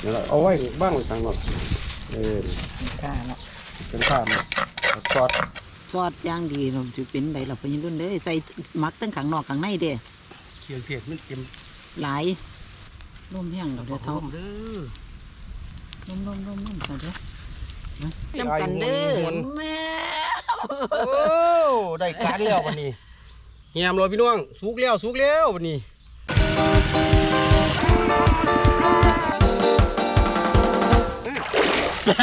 เดี๋ยวเราเอาไว้บ้างไว้ทางนอกเออค่ะเนาะเป็นข้าวเนี่ยเอาซอสซอสอย่างดีเราจะเป็นไดเราเป็นรุ่นเด้อใส่หมักตั้งข้างนอกข้างในเด้อเคียงเผ็ดมันเต็มหลายร่มแห้งเราเด้อเท่าเด้อร่มร่มร่มร่มเท่าเด้อจำกันเด้อแม่โอ้ได้การแล้ววันนี้เฮียมเลยพี่น้องสุกแล้วสุกแล้ววันนี้ ยำ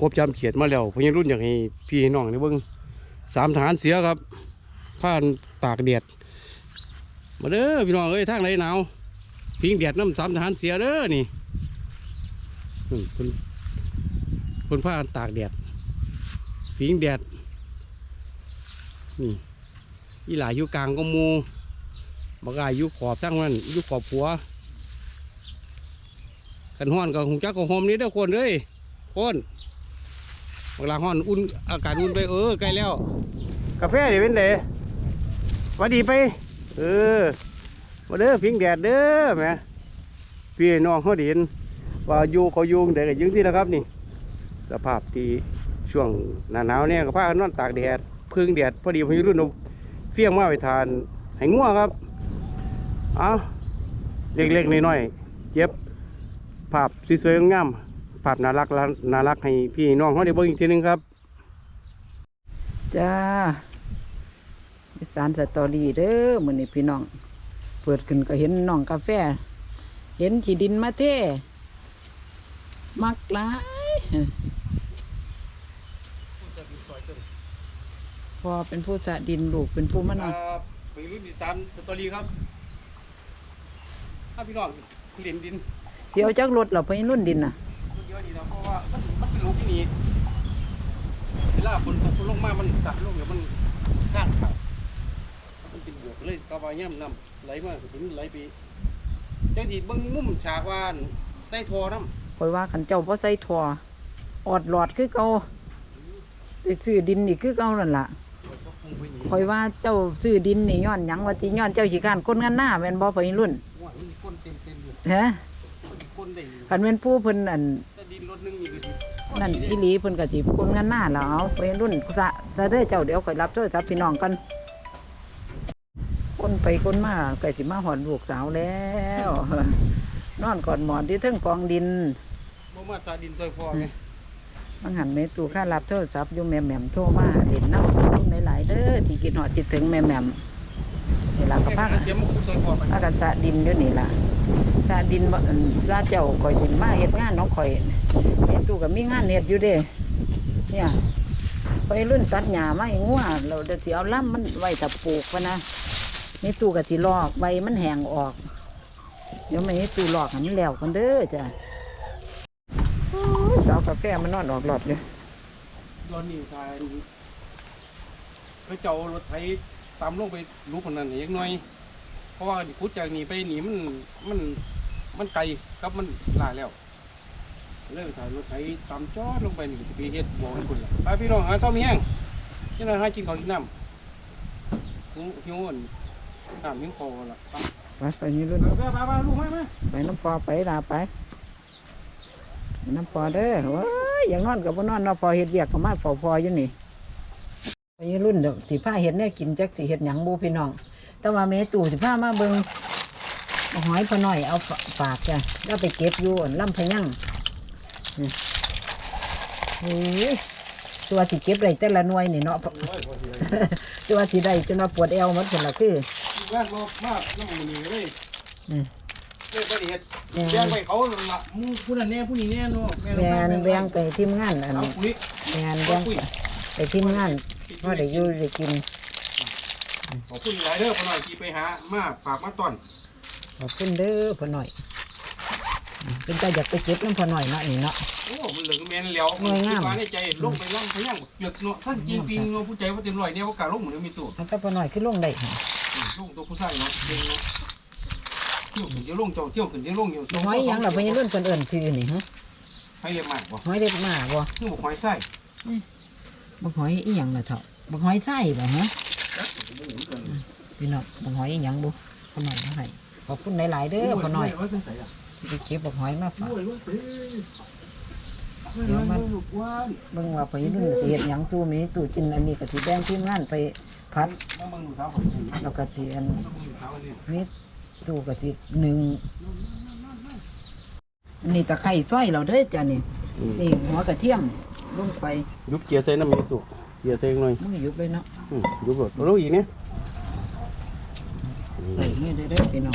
ครบยำเขียดมาแล้วเพยังรุ่นอย่างให้พี่น้องได้เบิ่งสามฐานเสียครับผ่านตากแดดมาเด้อพี่น้องเอ้ยทางไหนหนาวพิงแดดน้ำสามฐานเสียเด้อนี่คนคนผ่านตากแดด พิงแดด นี่อีหลายอยู่กลางก็มูบางอายอยู่ขอบทั้งนั้นอยู่ขอบหัวกันห้อนก็หงจักก็หอมนี้เด้อคนเอ้ยคนเวลาห้อนอุ่นอากาศอุ่นไปเออใกล้แล้ว กาแฟเดี๋ยวเป็นเด๋วัดดีไป เออมาเด้อฟิงแดดเด้อแม่พี่น้องเขาไดเห็นว่าอยู่เขายุงเด็กยังสินะครับนี่ สภาพที่ ช่วงหน้าหนาวเนี่ยก็พากันนอนตากแดดพึ่งแดดพอดีพายุรุ่นเอาเฟี้ยงมาไปทานให้งัวครับเอาเล็กๆน้อยๆเจ็บภาพสวยๆงามๆภาพน่ารักน่ารักให้พี่น้องเขาได้เบิ่งอีกทีหนึงครับ จ้าสานสตอรี่เด้อมือนี้พี่น้อง เปิดขึ้นก็เห็นน้องกาแฟ เห็นขี้ดินมาเท่มักหลาย พอเป็นผู้สะดินลูกเป็นผู้มะนาวไปรุ่นดีสานสตอรี่ครับถ้าพี่น้องเล่นดินเสียวจักรถเหราไปรุ่นดินน่ะเยอะดีแล้วเพราะว่ามันมันเป็นลูกที่นี่เวลาฝนตกฝนลงมามันสะลงเดี๋ยวมันก้านขาดมันเป็นบวกเลยกระบายย่ำน้ำไหลมาถึงไหลไปจังทีเบิ้งมุมฉากวานใส่ทอน้ำคอยว่าขันเจ้าพ่ใส่ถั่วออดหลอดคือเก่าไปซื้อดินนี่คือเก่านั่นล่ะก็ปรุงไปนี่ คอยว่าเจ้าซื้อดินนี่ย้อนหยังว่าติย้อนเจ้าขี้ข้านคนงานหน้าแม่นบ่ไปรุ่นว่ามันมีก้นเต็มเต็มอยู่ฮะมันมีก้นได้อยู่คันแม่นผู้เพิ่นอันแต่ดินรถหนึงนี่ก็สินั่นอีหลีเพิ่นก็สิคนงานหน้าแล้วเอาไปรุ่นซะซะเด้อเจ้าเดี๋ยวข่อยรับโทรศัพท์พี่น้องกันคนไปคนมาก็สิมาหอดลูกสาวแล้วนอนกอดหมอนที่เทึงกองดินบ่มาสาดินซอยพอไงมังหันแม่ตู่ข้ารับโทรศัพท์อยู่แม่แหม่มโทรมาเด่นน้ำรุ่น หลายๆเด้อที่คิดหอดคิดถึงแม่แม่มนี่ล่ะก็พากันเสียมมาคุดซอยพอไปพากันสะดินอยู่นี่ล่ะสะดินบ่อั่นสะเจ้าข่อยสิมาเฮ็ดงานน้องข่อยแม่ตู่ก็มีงานเฮ็ดอยู่เด้เนี่ยไปรุ่นตัดหญ้าไม้งัวเราเดี๋ยวสิเอาล่ำมันไว้ถ้าปลูกพะนะนี่ตู่ก็สิลอกใบมันแห้งออก เดี๋ยวไม่ให้ตู่ลอกให้มันแล้วกันเด้อจ้ะโอ้ยสาวกาแฟมันนอนออกหลอดเลย ตอนนี้ชาย ไปเจ้ารถไถตามลงไปรู้คนนั้นอย่างน้อย เพราะว่าพุดจากนี้ไปนี่มันมันมันไกลกับมันหลายแล้วเลยถ่ายรถไถตามจอดลงไปนี่สิไปเฮ็ดบ่อให้คุณล่ะไปพี่น้องหาเช้ามีแห้งจังได๋หากินข้าวกินน้ำหิวหิวอันน้ำหิวคอล่ะไปไปไปนี่รุ่นไปไปไปลูกมามาไปน้ำปอไปลาไปไปน้ำปอเด้อว้ายอย่างนอนกับว่นอนเนาะพอเฮ็ดเวียกก็มาเฝ้าพออยู่นี่ ไปรุ่นเดี๋ยวสิผ้าเฮ็ดเนี่ยกินจักสิเฮ็ดหยังบูพี่น้อง แต่ว่าแม่ตู่สิผ้ามาเบิงหอยพอหน่อยเอาฝากจ้ะแล้วไปเก็บอยู่อั่ำพยั่งนี่ตัวสิเก็บได้แต่ละหน่วยนี่เนาะตัวสิได้จนว่าปวดเอวมันผลละคือแว่นรถมากน้ำมันนี่เลยไม่ไปเฮ็ดแม่แจ้งไปเขาละหมูผู้นั้นแน่ผู้นี้แน่เนาะแมนแบงไปทีมงานอันเอาปุ๋ยแมนแบงไปทีมงาน ว่าได้อยู่ได้กิน ขอบคุณหลายเด้อพ่อหน่อยที่ไปหามาฝากมาตอนขอบคุณเด้อพ่อหน่อยอ่าเป็นตาอยากไปเก็บน้ำพ่อหน่อยเนาะนี่เนาะ โอ้ มันเหลืองแม่นแล้วงวยงามคิดว่าในใจลงไปล่างพยังเกือกเนาะสั้นจริงจริงเนาะผู้ใจว่าเต็มร้อยเนี่ยว่ากล้าลงเหมือนมีสูตรมันก็พ่อหน่อยขึ้นลงได้ค่ะลงตัวผู้ชายเนาะเก่งเนาะเที่ยวขึ้นเที่ยวลงเจ้าเที่ยวขึ้นเที่ยวลงอยู่หอยหยังเราไปรุ่นคนเอื่นซื้อนี่ฮะไปให้เรียกมากบ่หอยเล็บหมาบ่คือบ่หอยไส้ บักหอยอีหยังล่ะเถาะบักหอยไส้บ่ฮะพี่น้องบักหอยอีหยังบ่พ่อหน่อยมาให้ขอบคุณหลายๆเด้อพ่อหน่อยไปเก็บบักหอยมาฝากเดี๋ยวมันเบิ่งว่าไปรุ่นสิเฮ็ดหยังสู้มีตู้จินอันนี้ก็สิแบ่งทีมงานไปพัดแล้วก็สิอันมีตู้ก็สิหนึ่งอันนี้ตะไคร้ซอยเราเด้อจ้ะนี่นี่หัวกระเทียม ลงไปยุบเกียร์ใส่น้ำมันตุกเกียร์ใส่หน่อยมือยุบเลยเนาะอืมยุบรถรู้อีกเนี่ยใส่นี่เด้อเด้อพี่น้อง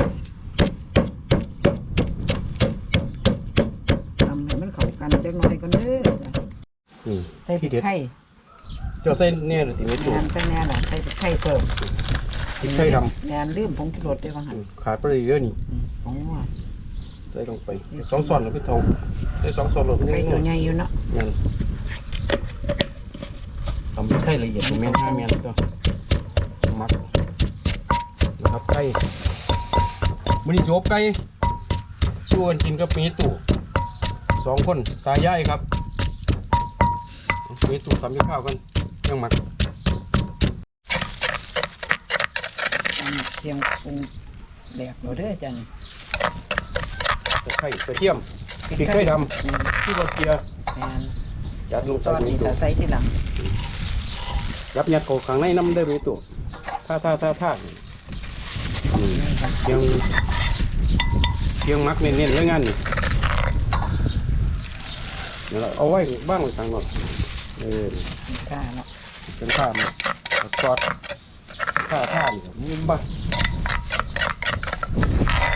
ทำให้มันเข้ากันจักหน่อยก่อนเด้อจ้ะอืมใส่พริที่กเด็ดไทยเจ้าใส่เนี่ยหรือติไม่ตุกงานใส่แน่ล่ะใส่พริกไทยเพิ่มพริกไทยดงานลืมผงชูรสได้ว่าหั่นำขาดไปเลยเยอะนี่อืมผงว่าใส่ลงไปสองส่วนแล้วพี่เท่าใส่สองส่วนแล้วพี่ไก่นี่ตัวใหญ่อยู่เนาะ นั่นทำพริกไทยละเอียดแม่นห้าแม่นก็มักนะครับไก่มันนี่โจบไก่ชวนกินกับมีตู่สองคนตายายครับมีตู่ทำกับข้าวกันยังมักเทียมปรุงแดกเราเด้อจ้ะนี่ตะไคร้กระเทียมพริกไทยดำที่บะเกียแม่นจัดลงใส่อสมีนี่ตู่จะใส่ที่หลัง ยับยัดเข้าข้างในน้ำได้มีตู่ท่าท่าท่าท่าอืมเพียงเพียงมักเน้นๆเลยงานนี่เดี๋ยวเราเอาไว้บ้างไว้ทางนอกเออข้าเนาะเป็นข้ามซอสข้าท่านี่มึงบ้า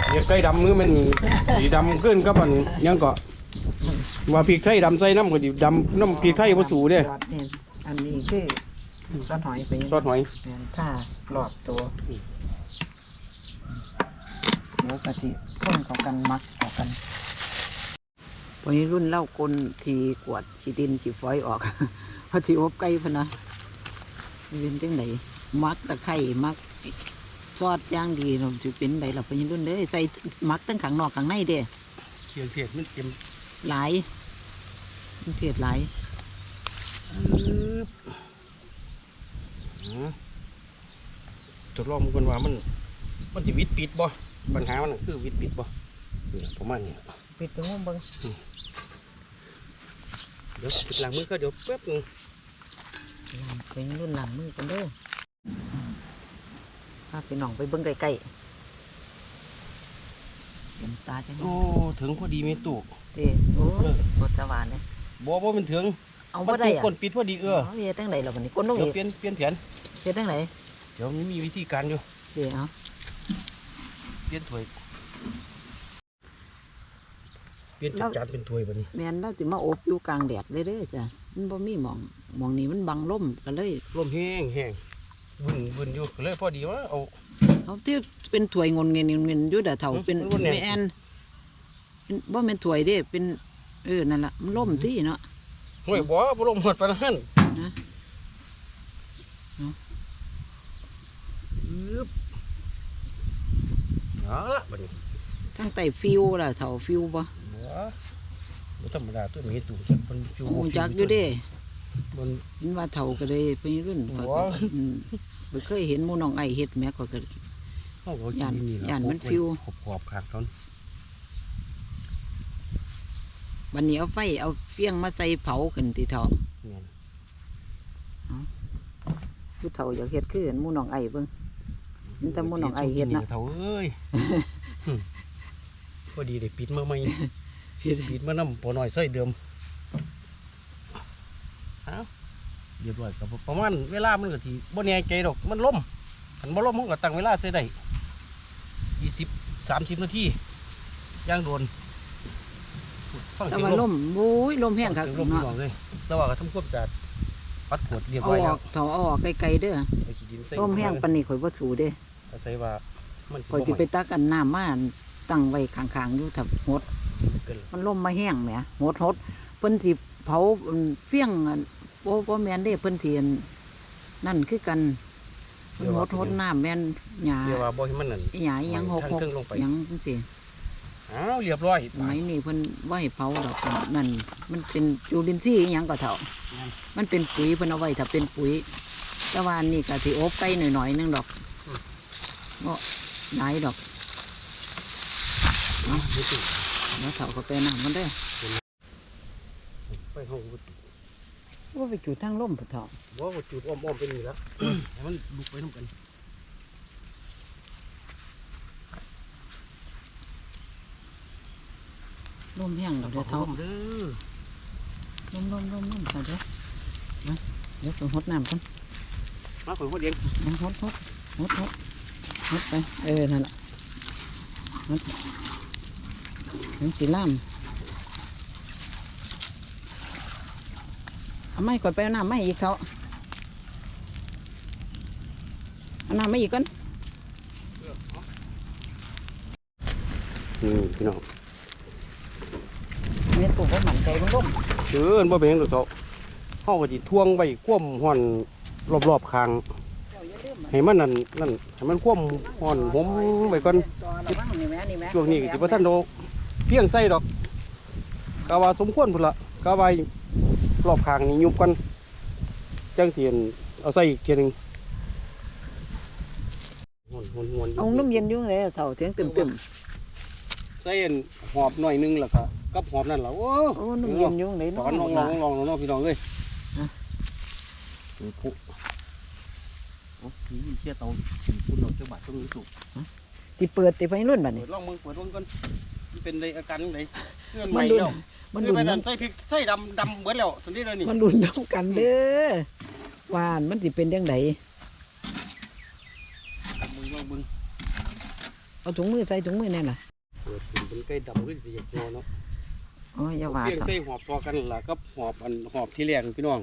เดี๋ยวไก่ดำมือมันสีดำขึ้นกับมันยังก็ว่าพริกไทยดำใส่น้ำก็ดิดำน้ำพริกไทยผสูเด้ซอสนี่อันนี้คือ ซอสหอยไปซอสหอยแม่นถ้าหลอดตัวเดี๋ยวกะทิข้นเข้ากันมักเข้ากันวันนี้รุ่นเล่ากลทีกวดขีดินขีฝอยออกพอทีอบไก่พะนะเป็นจังไหนมักตะไคร่มักซอสอย่างดีเราจะเป็นไดเราเป็นรุ่นเด้อใส่มักตั้งขังนอกขังในเด้เคียงเผ็ดมันเต็มหลายมันเทียดหลาย ทดลองมันกันว่ามัน มันสิวิตปิดบ่ปัญหามันน่ะคือวิตปิดบ่นี่ล่ะประมาณนี้ล่ะปิดไปงุ้มเบิ้งเดี๋ยวปิดหลังมือก็เดี๋ยวแป๊บหนึงหลังเป็นรุ่นหลังมือกันเด้อพาไปหนองไปเบิ้งใกล้ๆเห็นตาจังโอ้ถึงพอดีมีตู้เด้โอ้ยบทสวานเลยบ่บ่มันถึง เอามับ่นได้ตู้อะก้นปิดพอดีเออเฮ็ดจังไดล่ะบัดนี้คนต้องเดี๋ยวเฮ็ดเปลี่ยนเปลี่ยนแผนเฮ็ดจังไดเดี๋ยวมันมีวิธีการอยู่เด้เอาเปลี่ยนถ้วยเปลี่ยนจากจานเป็นถ้วยบัดนี้แม่นเราสิมาอบอยู่กลางแดดเลยเด้อจ้ะมันบ่มีหม่องหม่องนี้มันบังลมก็เลยลมแห้งแห้งวุ่นวุ่นอยู่ก็เลยพอดีว่าเอาเอาที่เป็นถ้วยงนเงินเงินอยู่เด้อเฒ่าอืมเป็นมันบ่แน่นแม่นเป็นบ่แม่นถ้วยเด้เป็นเออนั่นล่ะมันล่มที่เนาะ ห่วยบ่บ่ลมหมดปานนั้นนะอึ๊บเอาละบัดนี้ทั้งไตฟิวล่ะเฒ่าฟิวบ่บ่บ่ธรรมดาตัวมีตู้จักมันฟิวโอ้บ่ฟิวจักอยู่เด้มันเห็นว่าเฒ่าก็เลยไปรุ่นข้อยก็ว้าวอืมบ่เคยเห็นหมู่น้องไอเฮ็ดแหม่ข้อยก็เฮาก็กิย่านนนี่ล่ะย่านมันฟิวขอบขอบๆข้างตอน บัดนี้เอาไฟเอาเฟียงมาใส่เผาขึ้นที่เฒ่าแม่นผู้เฒ่าอยากเฮ็ดคือหมู่น้องไอเบิ่งมันแต่หมู่น้องไอ้เฮ็ดน่ะเฒ่าเอ้ยหึพอดีได้ปิดมาใหม่ปิดมานำปอน้อยใส่เดิมเอาเรียบร้อยกับประมาณเวลามันก็ทีบ่แน่ใจดอกมันล่มคันบ่ล่มมันก็ตั้งเวลาใส่ได้ยี่สิบสามสิบนาทีย่างโดนฟัง แต่เสียงว่าลลมมโอ้ยลมแห้งคักฟัเสียลมเนาะพี่น้องเลยแต่ว่าก็ทำความสะอาดปัดขวดเรียบเอาร้อยอแล้อวกเฒ่าเอาออกไกลๆเด้อไปขี้ดินใส่ลมแห้งปานนี้ข่อยบ่สู้เด้อาศัยว่ามันข่อยสิไปตักอันน้ำมาตั้งไว้ข้างๆอยู่ถ้าหดเกินมันลมมาแห้งแหมหดหดเพิ่นสิเผาอันเฟี้ยงอันบ่บ่แม่นเด้เพิ่นสิอันนั่นคือกันเพิ่นหดหดน้ำแม่นหญ้าเรียกว่าบ่ให้มันนั่นอีหยังอีหยังหกทางหกเครื่องลงไปหยังจังซี่ อ้าวเรียบร้อยสมัยนี้เพิ่นไว้เผาดอกนั่นมันเป็นจุลินทรีย์อิหยังก็เท่ามันเป็นปุ๋ยเพิ่นเอาไว้ถ้าเป็นปุ๋ยแต่ว่าอันนี่ก็สิอบไก่หน่อยๆนึงดอกบ่หลายดอกเอาไม่ติดแล้วเฒ่าก็ไปน้ำมันเด้อไปห้องว่าไปจุดทางล่มพุ่นเฒ่าบ่ว่าจุดอ้อมๆเป็นนี่แล้วให้มันลุกไปน้ำกัน ล่มแห้งดอกเด้อเฒ่าเด้อล่มล่มล่มล่มเฒ่าเด้อมาเดี๋ยวไปหดน้ำกันมาเปิดหัวเดียงมาหดหดหดหดหดไป เออ นั่นแหละหดถึงสีล่ามเอาไม่ก่อนไปเอาน้ำไม่อีกเขาเอาน้ำไม่อีกก่อนนี่พี่น้อง เม็ดปุ๊บก็หมั่นใจมันล่มเออบ่เป็นหยังดอกเขาเฮาก็สิท่วงไว้คว่ำห่อนรอบๆคาง เจ้าอย่าลืมให้มันนั่นนั่นให้มันคว่ำห่อนผมไว้ก่อนต่อระวังนี่แม่นี่แม่ช่วงนี้ก็สิบ่ทันโดเพียงใส่ดอกกะว่าสมควรพุ่นละกะว่ารอบคางนี่ยุบกันจังสิอั่นเอาใส่อีกเทียหนึงห่อนห่อนห่อน เอาน้ำเย็นอยุ่งเลยเถ่าเถียงตึมตึมใส่อันหอบหน่อยนึงแล้วก็ กับหอบนั่นล่ะโอ้โอ้น้ำเย็นอยุ่งเลยสอนลองลองลองลองพี่น้องเอ้ยอะถึงผู้โอ้ยเชี่ยเตาถึงคุณเราเจ้าบาทต้องรู้สุกติเปิดติไปรุ่นบัดเปินี้ดลองมึงเปิดลองก่อนมันเป็นในอาการไหนเงื่อนมัใหม่นดุนแล้วมันเอดุอนไปนั่น้นใส่พริกใส่ดำดำเบิดแล้วสันนี้เลยนี่ำมันดุนน้ำกันเด้อวานมันสิเป็นยังไงมึงลองมึงเอาถุงมือใส่ถุงมือแน่ล่ะเปิดถึงเป็นไก่ดำก็จะอยากงอเนาะ อ๋ออย่าว่าเพียงเถอะใส่หอบทอกันล่ะกับหอบอันหอบที่แรงพี่น้อง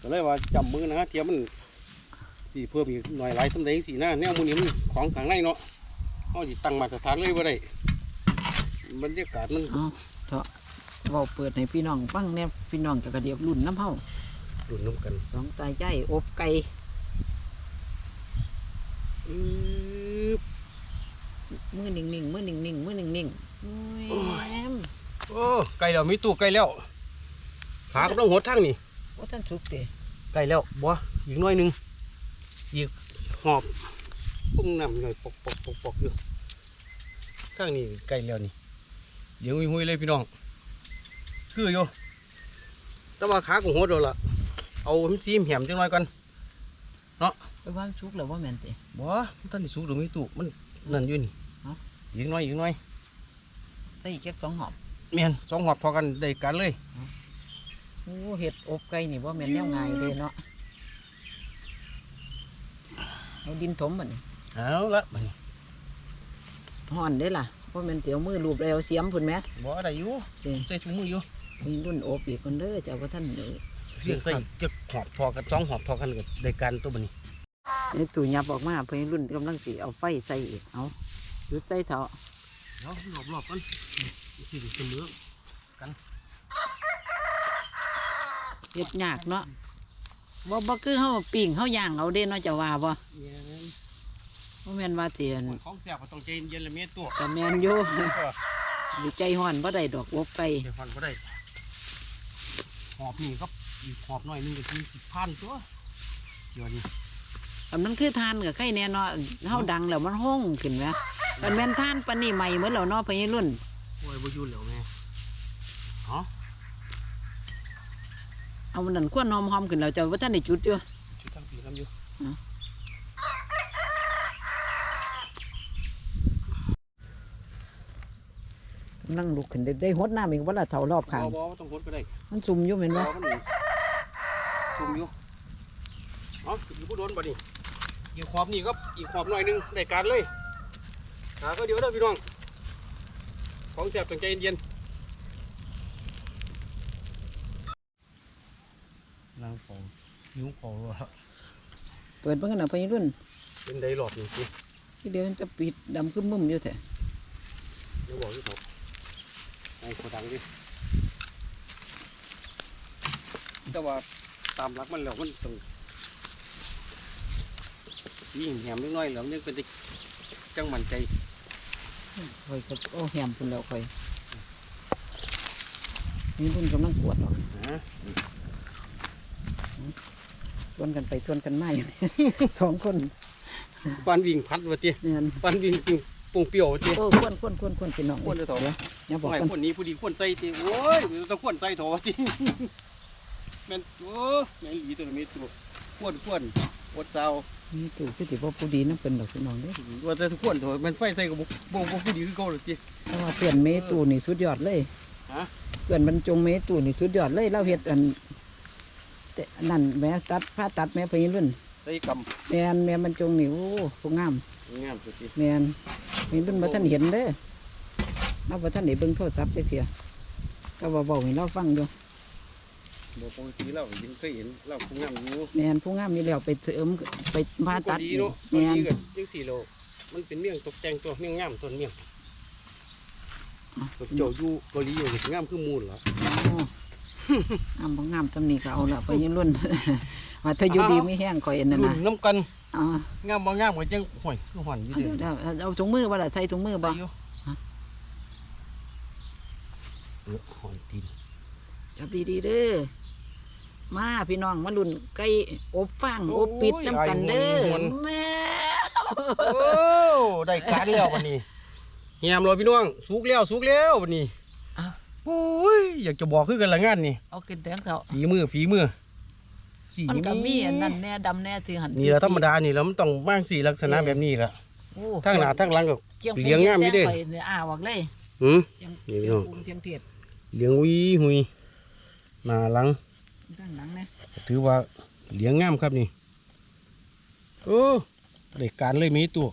ก็เลยว่าจำมือนะเทียมมันสีเพิ่มอีกหน่อยหลายสำเร็จสีหน้าแนวมือนี้มันของข้างในเนาะเอาจิตั้งมาตรฐานเลยว่าได้บรรยากาศมันเอาเถอะเว้าเปิดให้พี่น้องฟังแน่พี่น้องจะกระเดียบรุ่นน้ำเฮาดุนน้ำกันสองตายใจอบไก่อืบมือนิ่งๆมือนิ่งๆมือนิ่งๆโอ้ยโอ้ยแอม โอ้ไก่แล้วมีตู้ไก่แล้วขากำลังหดทั้งนี่ว่าท่านสุกเตะไก่แล้วบัวอีกหน้อยหนึงอีกหอบปุ้งน้ำหน่อยปอกปอกปอกปอกอยู่ข้างนี้ไก่แล้วนี่เดี๋ยวหุยๆเลยพี่น้องคืออยู่แต่ว่าขาของหดแล้วล่ะเอาให้มันซีมแหมจังหน่อยกันไปวางสุกแล้วว่าแม่นเตะบัวมันท่านได้สุกหรือไม่ตู้มันนั่นอยู่นี่เอ้าอีกหน้อยอีกหน้อยใส่อีกแค่สองหอบ เมียนสองหอบทอกันได้กันเลยโอ้เห็ดอบไก่นี่ว่าแม่นแนวง่ายเลยเนาะเอาดินถมบัดนี้เอาละบัดนี้ห่อนได้ล่ะว่าแม่นเตียวมือรูปแล้วเสียมพุ่นไหมบัวได้อยู่สิใส่ถุงมืออยู่มีรุ่นอบอีกคนเด้อเจ้าว่าท่านเด้อเสียงใส่จะหอบทอกันสองหอบทอกันก็ได้การตัวบันนี้ไอ้ตู่ยับออกมาเพื่อนรุ่นกำลังสีเอาไฟใส่อีกเอาหยุดใส่เถอะเดี๋ยวหลบหลบกัน สิเสมอเฮ็ดยากเนาะบ่บ่คือเฮาปิ้งเฮาย่างเอาเด้เนาะเจ้าว่าบ่บ่แม่นว่าเตียนของเสียบต้องใจเย็นๆละเมียตัวก็แม่นอยู่ดีใจฮ้อนบ่ได้ดอกอบไก่เดี๋ยวฟันก็ได้หอบนี่ครับอีกหอบหน่อยหนึงก็คือสิบพันตัวเดี๋ยวนี้อันมันคือทานกับไข่แน่เนาะเฮาดังแล้วมันห้องขึ้นแหมมันแม่นทานปานนี้ใหม่เหมือนแล้วเนาะพะยรุ่น โอ้ยบ่อยู่แล้วแม่อ๋อเอามันนั่นควนหอมๆขึ้นแล้วเจ้าว่าท่านได้จุดอยู่ชุดทั้งปีน้ำอยู่กำลังลุกขึ้นได้ได้หดน้ำอีกว่าละเท่ารอบข้างบ่บ่ต้องพดก็ได้มันซุ่มอยู่แม่นบ่บ่มันซุ่มอยู่เอ๋ออยู่ผู้โดนบ่นี่อีกหอบนี่ครับอีกหอบหน่อยหนึงได้การเลยหาก็เดี๋ยวเด้อพี่น้อง ของเสียบต้องใจเย็นๆนางของนิ้วของว่าเปิดเบิ่งกันน่ะพะยรุ่นเป็นไดหลอดนี่สิที่เดี๋ยวมันจะปิดดำขึ้นมุมอยู่แท้เดี๋ยวบอกที่ผมไอ้โคดังดิแต่ว่าตามรักมันแล้วมันต้องยิ่งแหมนิดหน้อยแล้วมันยังเป็นจังมั่นใจ คอยก็โอ้แหมพุ่นแล้วคอยนี่รุ่นกำลังปวดหรอกนะชวนกันไปชวนกันมาอยู่ สองคนปันวิ่งพัดวะเตี้ยเนี่ยปันวิ่งปิงปงเปรี้ยววะเตี้ยโอ้ควนควนควนควนพี่น้องควนเลยเถอะดี๋ยวอย่าบอกไม่กันคนนี้ผู้ดีคนใจตีโอ้ยต้องคนใจโถจริงแม่นโอ้แม่นหลีตัวนี้ตัวควนควน อดเจ้านี่ตู่คือสิบ่ผู้ดีนะเป็นดอกพี่น้องเด้อว่าจะทุกคนโถแมันไฟใส่กับบุบบุผู้ดีคือเก่าเลยจีแต่ว่าเพื่อนเมตู่นี่สุดยอดเลยฮะเพื่อนบรรจงเมตู่นี่สุดยอดเลยเราเฮ็ดอันแต่นั่นแม่ตัดผ้าตัดแม่พญิรุ่นใส่กแม่นแม่บรรจงนี่โอ้ผู้งามำงามสุดจีแม่นพญิรุ่นบ่ทันเห็นเด้อเราบ่ทันได้เบิ่งโทรศัพท์จักเที่ยก็ว่าเว้าให้เราฟังอยู่ บอกปกติเรายังเคยเห็นเราผู้งามอยู่แม่นผู้งามอยู่แล้วไปเสริมไปผ่าตัดดีเนาะแม่นดีกันยังสี่โลมันเป็นเมี่ยงตกแต่งตัวเมี่ยงงามต้นเมี่ยงเจ้าอยู่เกาหลีอยู่งามคือมูลเหรอโอ้งามบ่งามสำนีก็เอาละพญิรุ่น ว่าถ้าอยู่ดีไม่แห้งข่อยนั่นรุ่น่ะนน้ำกันเอ่างามบ่งามก็จังห่วยคือหอนอยู่เอาเด้เดี๋ยวเดี๋ยวเอาถุงมือบ่ล่ะใส่ถุงมือบ่ ใส่อยู่เออหอนตีน จับดีๆเด้อมาพี่น้องมาลุ่นไก่อบฟางอบปิดน้ำกันเด้อแม่โอ้ได้การแล้ววันนี้เฮียมรอพี่น้องสุกแล้วสุกแล้ววันนี้อะโอ้ยอยากจะบอกคือกันละงานนี่เอากินแตงเถอะฝีมือฝีมือสีมันก็มีอันนั้นแน่ดำแน่ถือหันนี่แหละธรรมดานี่แล้วมันต้องบ้างสีลักษณะแบบนี้ละโอ้ทั้งหน้าทั้งหลังก็จีปรุเลี้ยงงามอยู่เด้แซ่บไปเนี่ยอ่าบอกเลยหืม เจียงนี่พี่เจียน้งองปรุงเจียงเทียด เลี้ยงวิหุย หน้าหลังตั้งหลังเนี่ยถือว่าเลี้ยงงามครับนี่โอ้ได้การเลยมีตัว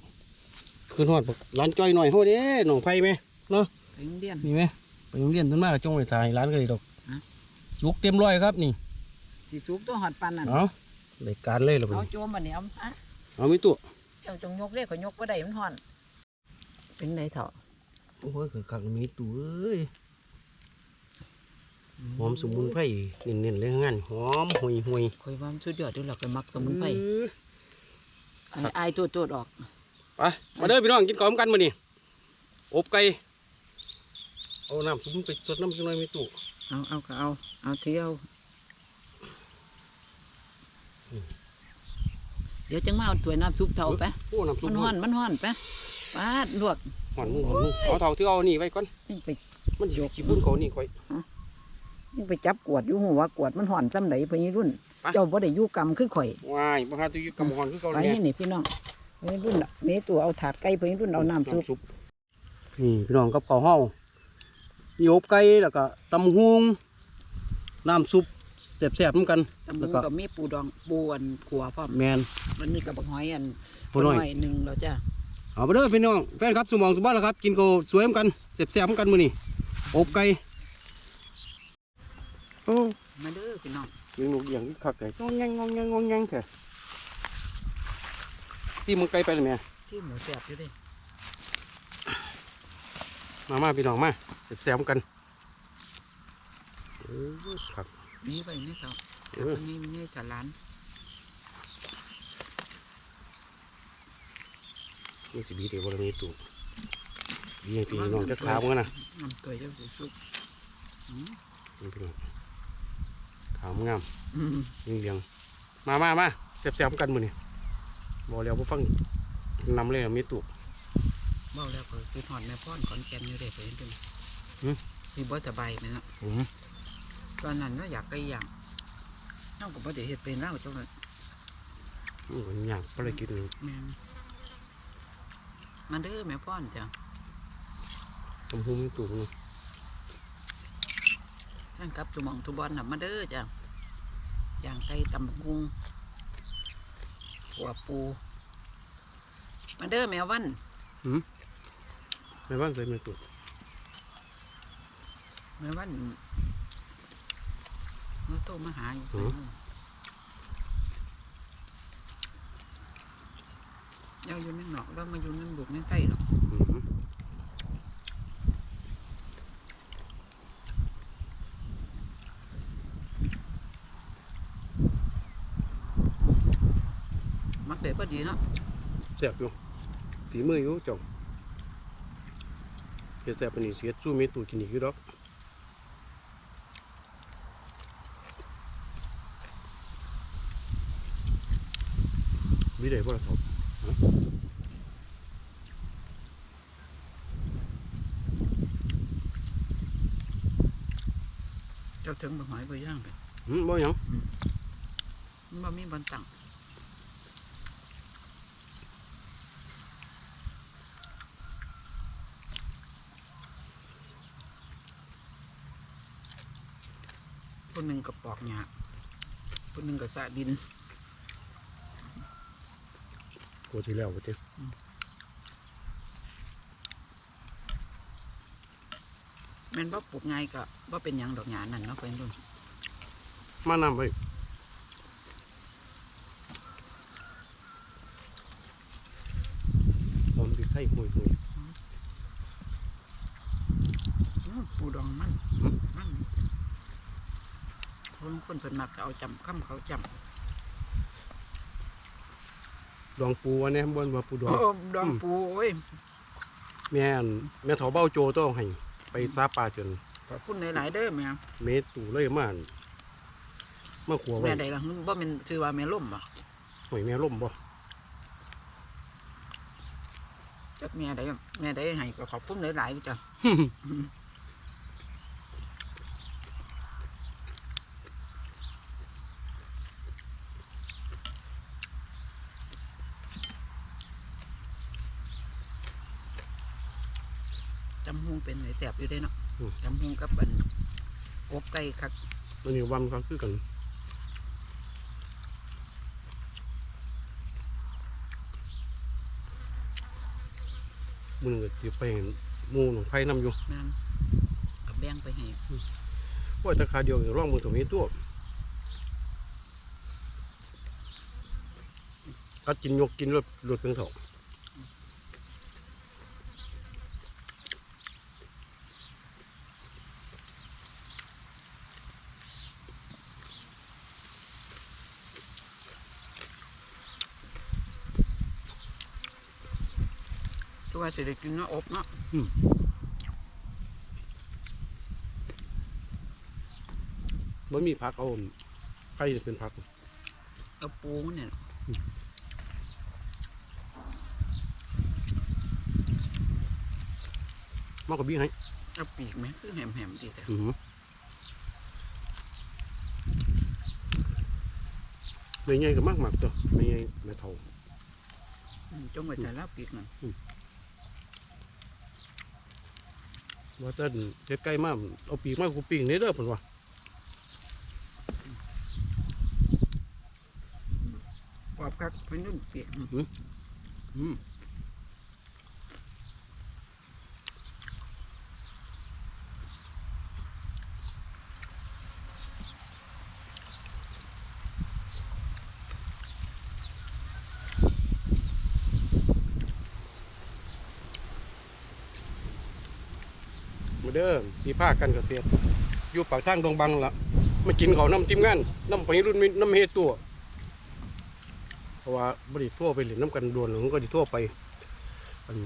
ขึ้นหอดบักร้านจ้อยหน่อยโหเด้หนองไผ่ไหมเนาะไปโรงเรียนนี่ไหมไปโรงเรียนต้นมากจงไปถ่ายร้านก็เลยดอกฮะสุกเต็มร้อยครับนี่สีสุกต้องหอดปานนั่นเอาได้การเลยเหรอเอาโจมบันนี้เอาอะเอามีตัวเจ้าจงยกเรียกขอยยกว่าได้มันห่อนเป็นไรเถอะโอ้ยคือขังมีตัวเอ้ย หอมสมุนไพรเน้นๆเลยงานหอมหุยหุยคอยว่ามันสุดยอดด้วยหรอกไปมักสมุนไพรเออไอ้อายตัวตัวออกไปมาเด้อพี่น้องกินข้าวกันมานี่อบไก่เอาน้ำซุปไปสดน้ำซุปหน่อยมีตู้เอาเอาก็เอาเอาเที่ยวอืมเดี๋ยวจังมาเอาถ้วยน้ำซุปเท่าไปโอ้น้ำซุปมันห่อนมันห่อนไปปาดลวกหอนมือหอนมือเอาเท่าที่เอานี่ไว้ก่อนยังไปมันอยู่ขี้พุ่นเขานี่ค่อยยัง ไปจับกวดอยู่หัวกวดมันห่อนซ้ำไหนพญรุ่นไปเจ้าบ่ได้อยู่กรรมคือข่อยว้ายบ่หาตัวอยู่กำหอนคือเขาไปเนี่ยให้นี่พี่น้องพญรุ่นน่ะเมตัวเอาถาดไก่พญรุ่นเอาน้ำซุปซุปนี่พี่น้องกับข้าวเฮามีอบไก่แล้วก็ตำหุงน้ำซุปแซ่บๆเหมือนกันตำแล้ลึวงก็กับมีปูดองปูอันขัวพร้อมแมนมันมีกับบักหอยอันปูน้อยหนึ่งแล้วจ้ะเอาไปเด้อพี่น้องแฟนครับสมองสมบัติแล้วครับ กินโกสวยเหมือนกันแซ่บๆเหมือนกันมื้อนี้อบไก่โอ้ มาเด้อพี่น้องเสียงนกอย่างคักไก่งองแงงงองแงงงองแงงแท้ที่มึงไก่ไปเลยแม่ที่หมูแซ่บอยู่เดิมามาพี่น้องมาแซ่บๆเหมือนกันเออครับมีไปนี่ครับเออวันนี้มีให้จัดร้านนี่สิบีเดี๋ยววันนี้ตู่บีอย่างตีน้องจะขาวมั้งนะน้ำตัวเจ้าสิสุกอืมนี่พี่น้อง ขาวงามอืมยิงเลียงมามามาแซ่บๆกันมื้อนี้บอกแล้วบ่ฟังนำเลยอะมีตู่เบ้าแล้วก็คือถอดแม่ป้อนขอนแก่นอยู่เด้ไปเห็นเป็นหืมที่บ่สบายไหมเนาะผมตอนนั้นก็อยากไก่ย่างน้องก็บ่ได้เฮ็ดเป็นแล้วจังนั้นมันก็ยากภารกิจหนึงแม่นมาเด้อแม่ป้อนจ้ะทำหูมีตู่เนาะ ท่านกับจุหมองทุบอลน่ะมาเด้อจ้ะย่างไก่ตำบักหุ่งหัวปู มาเด้อแมววันในบ้านใส่มีตู่แม่วันเมื่อโตมาหาอยู่เราอยู่ในหนอกเรามาอยู่ในบุกในไก่หรอก อืม มักเด็ดพอดีเนาะแซ่บอยู่ฝีมืออยู่จ่องฮ็ดแซ่บปานนี้สิเฮ็ดสู้เมตูกินอีกอยู่ดอกมีได้บ่ล่ะครับเจ้าถึงบ่หอยบ่ย่างเลยหืมบ่หยังมันบ่มีบนตัง คนหนึ่งกับปอกหญ้าคนหนึ่งกับสะดินกว่าที่แล้วบ่ติแม่นบ่ปลูกไงายก็บ่เป็นหยังดอกหญ้านั่นเนาะเป็นรุ่นมานํไว้ตอนพริกไทยหุย อื้อปูดองมันมัน คนคนเพิ่นมักจะเอาจำคำเขาจำๆดองปูอันนี้บ่ว่าปูดอง โอ้ดองปูโอ้ยแม่นแม่เฒ่าเบ้าโจต้องให้ไปซาปลาจนขอบคุณหลายๆเด้อแม่เมตูเลยมาอั่นมาขัวไว้แม่ใดล่ะบ่แม่นชื่อว่าแม่ล่มบ่หอยแม่ล่มบ่จักแม่ใดแม่ใดให้ก็ขอบคุณหลายๆจ้ะจำฮงเป็นไหน แสบอยู่ได้เนาะจำฮงกับบันอบไก่คักมันนี่วันก็คือกันมึงก็สิไปเห็นหมู่หนองไผนํอยู่นั่นกับแบ่งไปให้ว่าแต่คาเดียวอย่าร่องมือตัวนี้ตัวก็กินยกกินรถรถเป็นเถาตั สิได้กินเนาะอบเนาะบ่มีพักเอาไผ่เป็นพักกับปูมันเนี่ยมากกว่าบี้ให้กับปีกไหมคือแหมๆดีแต่อือหือไม่ใหญ่ก็มากมากตัวไม่ใหญ่ไม่เท่าอืมจงไว้แต่ละปีกนั่น ว่าแต่ใกล้ๆมากเอาปีกมากกูปีกนี่เด้อผมว่ากรอบคักเป็นรุ่นปีกอืม มาเด้อสีผ้ากันเกษตรอยู่ปากทางดงบังละมากินเขาน้ำทีมงานน้ำไปรุ่นน้ำเฮตัว เพราะว่าบริทั่วไปเล่นน้ำกันดวนหรือก็ดิทั่วไปอัน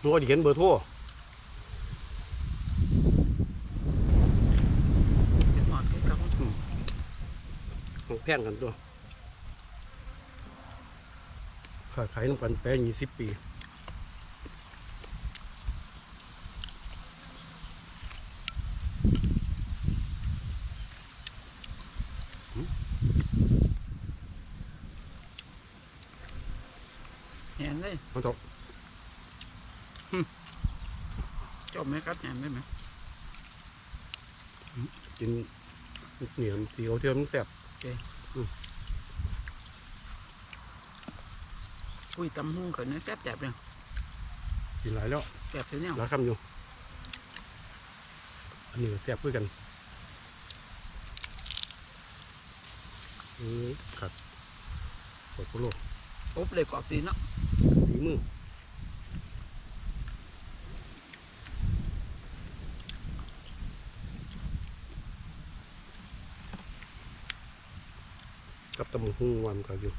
มันก็ดิเห็นเบอร์ทั่วจะหมอดคือกับของแพงกันตัวขาขายน้ำกันแปดยี่สิบปี แหนเลย มันตก จบไหมครับแหนได้ไหม กินเหนียวสีเอาเทียมมันแสบคุยตำหุ้งเขาเนี่ยแซ่บแจ็บเลยกินหลายแล้วแจ็บเท่านี้หลายคำอยู่ อันนี้ก็แสบเพื่อกันอือขัดปวดโคโลอบเลยกรอบดีเนาะฝีมือ ตำหูวันก็อยู่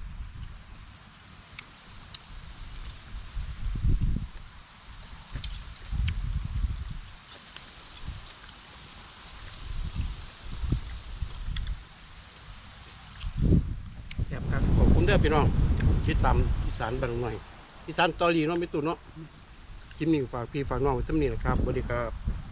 แซ่บครับขอบเด้อพี่น้องชิดตามอีสานบางหน่อยอีสานตอรีเนาะไม่ตุนเนาะจินนี่ฝากพี่ฝากน้องไว้ตั้นี้นะครับสวัสดีครับ